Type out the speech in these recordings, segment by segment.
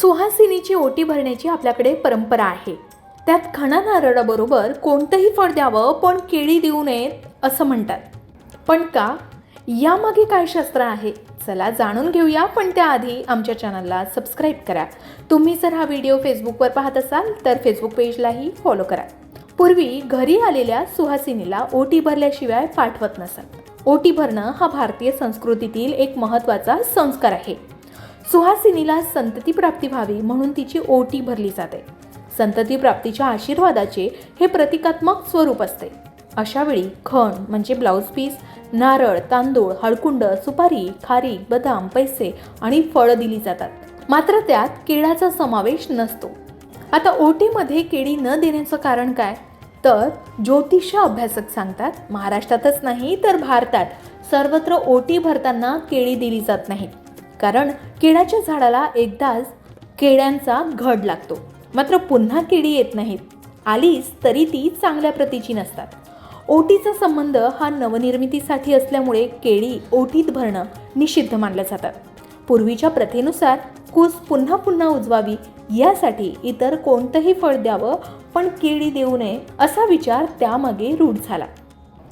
सुहासिनीची ओटी भरण्याची आपल्याकडे परंपरा आहे. त्यात खणा नारळाबरोबर कोणतंही फळ द्यावं पण केळी देऊ नयेत असं म्हणतात. पण का? यामागे काय शास्त्र आहे? चला जाणून घेऊया पण त्याआधी आमच्या चॅनलला सबस्क्राईब करा. तुम्ही जर हा व्हिडिओ फेसबुकवर पाहत असाल तर फेसबुक पेजलाही फॉलो करा. पूर्वी घरी आलेल्या सुहासिनीला ओटी भरल्याशिवाय पाठवत नसत. ओटी भरणं हा भारतीय संस्कृतीतील एक महत्त्वाचा संस्कार आहे. सुहासिनीला संतती प्राप्ती व्हावी म्हणून तिची ओटी भरली जाते. संतती प्राप्तीच्या आशीर्वादाचे हे प्रतिकात्मक स्वरूप असते. अशावेळी खण म्हणजे ब्लाऊज पीस नारळ तांदूळ हळकुंड सुपारी खारी बदाम पैसे आणि फळं दिली जातात. मात्र त्यात केळाचा समावेश नसतो. आता ओटीमध्ये केळी न देण्याचं कारण काय? तर ज्योतिष अभ्यासक सांगतात महाराष्ट्रातच नाही तर भारतात सर्वत्र ओटी भरताना केळी दिली जात नाहीत. कारण केळाच्या झाडाला एकदाच केळ्यांचा घड लागतो. मात्र पुन्हा केळी येत नाहीत. आलीच तरी ती चांगल्या प्रतीची नसतात. ओटीचा संबंध हा नवनिर्मितीसाठी असल्यामुळे केळी ओटीत भरणं निषिद्ध मानलं जातात पूर्वीच्या प्रथेनुसार कूस पुन्हा पुन्हा उजवावी यासाठी इतर कोणतंही फळ द्यावं पण केळी देऊ नये असा विचार त्यामागे रूढ झाला.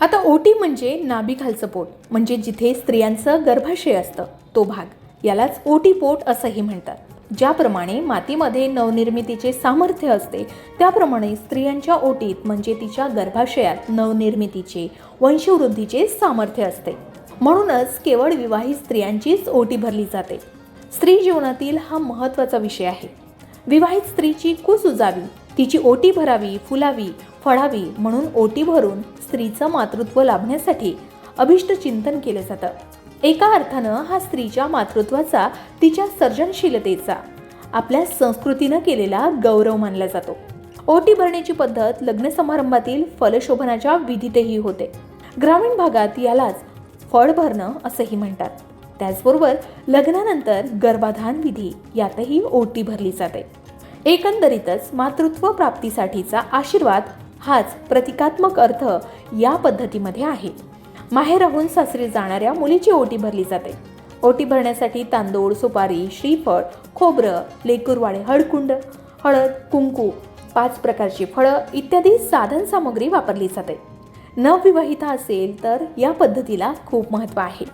आता ओटी म्हणजे नाभिखालचं पोट म्हणजे जिथे स्त्रियांचं गर्भाशय असतं तो भाग. यालाच ओटीपोट असंही म्हणतात. ज्याप्रमाणे मातीमध्ये नवनिर्मितीचे सामर्थ्य असते त्याप्रमाणे स्त्रियांच्या ओटीत म्हणजे तिच्या गर्भाशयात नवनिर्मितीचे वंशवृद्धीचे सामर्थ्य असते. म्हणूनच केवळ विवाहित स्त्रियांचीच ओटी भरली जाते. स्त्री जीवनातील हा महत्त्वाचा विषय आहे. विवाहित स्त्रीची कुस उजावी तिची ओटी भरावी फुलावी फळावी म्हणून ओटी भरून स्त्रीचं मातृत्व लाभण्यासाठी अभिष्ट चिंतन केलं जातं. एका अर्थानं हा स्त्रीच्या मातृत्वाचा तिच्या सर्जनशीलतेचा. आपल्या संस्कृतीनं केलेला गौरव मानला जातो. ओटी भरण्याची पद्धत लग्न समारंभातील फलशोभनाच्या विधीतही होते. ग्रामीण भागात यालाच फळ भरणं असंही म्हणतात. त्याचबरोबर लग्नानंतर गर्भाधान विधी यातही ओटी भरली जाते. एकंदरीतच मातृत्व प्राप्तीसाठीचा आशीर्वाद हाच प्रतिकात्मक अर्थ या पद्धतीमध्ये आहे. माहेराहून सासरी जाणाऱ्या मुलीची ओटी भरली जाते. ओटी भरण्यासाठी तांदूळ सुपारी श्रीफळ खोबरं लेकुरवाडे हळकुंड हळद कुंकू पाच प्रकारची फळं इत्यादी साधन सामग्री वापरली जाते. नवविवाहिता असेल तर या पद्धतीला खूप महत्त्व आहे.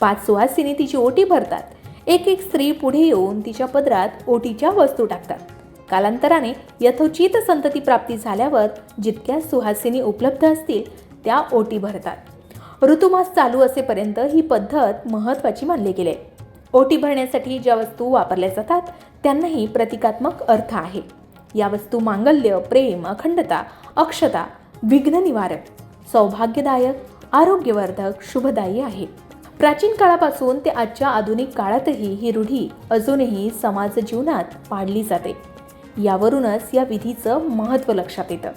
पाच सुहासिनी तिची ओटी भरतात. एक एक स्त्री पुढे येऊन तिच्या पदरात ओटीच्या वस्तू टाकतात. कालांतराने यथोचित संतती प्राप्ती झाल्यावर जितक्या सुहासिनी उपलब्ध असतील त्या ओटी भरतात. ऋतुमास चालू असेपर्यंत ही पद्धत महत्त्वाची मानली गेली. ओटी भरण्यासाठी ज्या वस्तू वापरल्या जातात त्यांनाही प्रतिकात्मक अर्थ आहे. या वस्तू मांगल्य प्रेम अखंडता अक्षता विघ्न निवारक सौभाग्यदायक आरोग्यवर्धक शुभदायी आहे. प्राचीन काळापासून ते आजच्या आधुनिक काळातही ही रूढी अजूनही समाज जीवनात पाडली जाते. यावरूनच या विधीचं महत्त्व लक्षात येतं.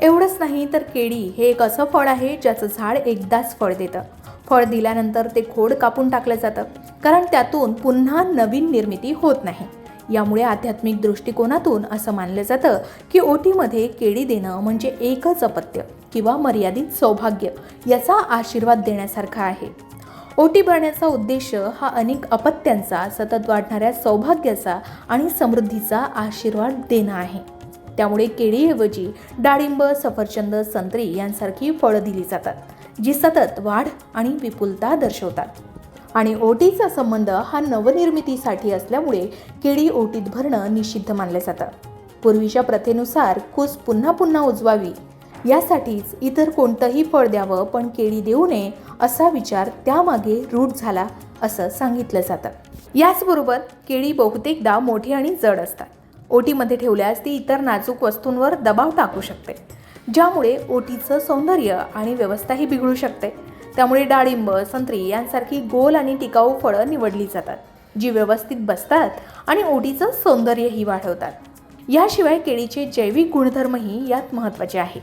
एवढंच नाही तर केळी हे एक असं फळ आहे ज्याचं झाड एकदाच फळ देतं. फळ दिल्यानंतर ते खोड कापून टाकलं जातं कारण त्यातून पुन्हा नवीन निर्मिती होत नाही. यामुळे आध्यात्मिक दृष्टिकोनातून असं मानलं जातं की ओटीमध्ये केळी देणं म्हणजे एकच अपत्य किंवा मर्यादित सौभाग्य याचा आशीर्वाद देण्यासारखा आहे. ओटी भरण्याचा उद्देश हा अनेक अपत्यांचा सतत वाढणाऱ्या सौभाग्याचा आणि समृद्धीचा आशीर्वाद देणं आहे. त्यामुळे केळीऐवजी डाळिंब सफरचंद संत्री यांसारखी फळं दिली जातात जी सतत वाढ आणि विपुलता दर्शवतात. आणि ओटीचा संबंध हा नवनिर्मितीसाठी असल्यामुळे केळी ओटीत भरणं निषिद्ध मानलं जातं. पूर्वीच्या प्रथेनुसार कूस पुन्हा पुन्हा उजवावी यासाठीच इतर कोणतंही फळ द्यावं पण केळी देऊ नये असा विचार त्यामागे रूढ झाला असं सांगितलं जातं. याचबरोबर केळी बहुतेकदा मोठी आणि जड असतात. ओटीमध्ये ठेवल्यास ती इतर नाजूक वस्तूंवर दबाव टाकू शकते ज्यामुळे ओटीचं सौंदर्य आणि व्यवस्थाही बिघडू शकते. त्यामुळे डाळिंब संत्री यांसारखी गोल आणि टिकाऊ फळं निवडली जातात जी व्यवस्थित बसतात आणि ओटीचं सौंदर्यही वाढवतात. याशिवाय केळीचे जैविक गुणधर्मही यात महत्त्वाचे आहे.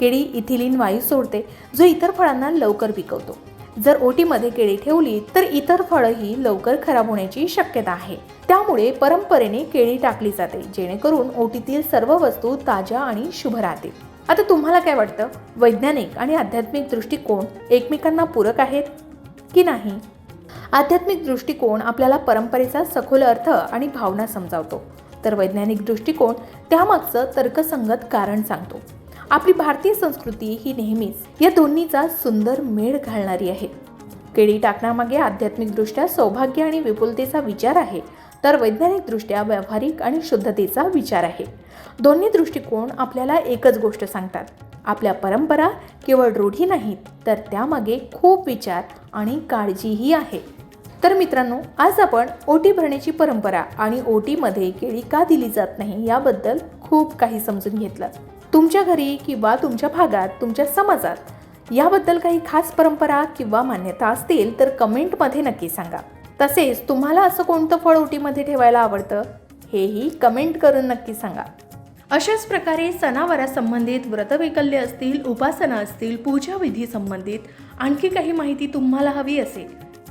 केळी इथिलीन वायू सोडते जो इतर फळांना लवकर पिकवतो. जर ओटीमध्ये केळी ठेवली तर इतर फळंही लवकर खराब होण्याची शक्यता आहे. त्यामुळे परंपरेने केळी टाकली जाते जेणेकरून ओटीतील सर्व वस्तू ताज्या आणि शुभ राहतील. आता तुम्हाला काय वाटतं? वैज्ञानिक आणि आध्यात्मिक दृष्टिकोन एकमेकांना पूरक आहेत की नाही? आध्यात्मिक दृष्टिकोन आपल्याला परंपरेचा सखोल अर्थ आणि भावना समजावतो. तर वैज्ञानिक दृष्टिकोन त्यामागचं तर्कसंगत कारण सांगतो. आपली भारतीय संस्कृती ही नेहमीच या दोन्हीचा सुंदर मेळ घालणारी आहे. केळी टाकण्यामागे आध्यात्मिकदृष्ट्या सौभाग्य आणि विपुलतेचा विचार आहे तर वैज्ञानिकदृष्ट्या व्यावहारिक आणि शुद्धतेचा विचार आहे. दोन्ही दृष्टिकोन आपल्याला एकच गोष्ट सांगतात. आपल्या परंपरा केवळ रूढी नाहीत तर त्यामागे खूप विचार आणि काळजीही आहे. तर मित्रांनो आज आपण ओटी भरण्याची परंपरा आणि ओटीमध्ये केळी का दिली जात नाही याबद्दल खूप काही समजून घेतलं. तुमच्या घरी किंवा तुमच्या भागात तुमच्या समाजात याबद्दल काही खास परंपरा किंवा मान्यता असतील तर कमेंटमध्ये नक्की सांगा. तसेच तुम्हाला असं कोणतं फळ ओटीमध्ये ठेवायला आवडतं हेही कमेंट करून नक्की सांगा. अशाच प्रकारे सणावारासंबंधित व्रतवैकल्य असतील उपासना असतील पूजाविधी संबंधित आणखी काही माहिती तुम्हाला हवी असेल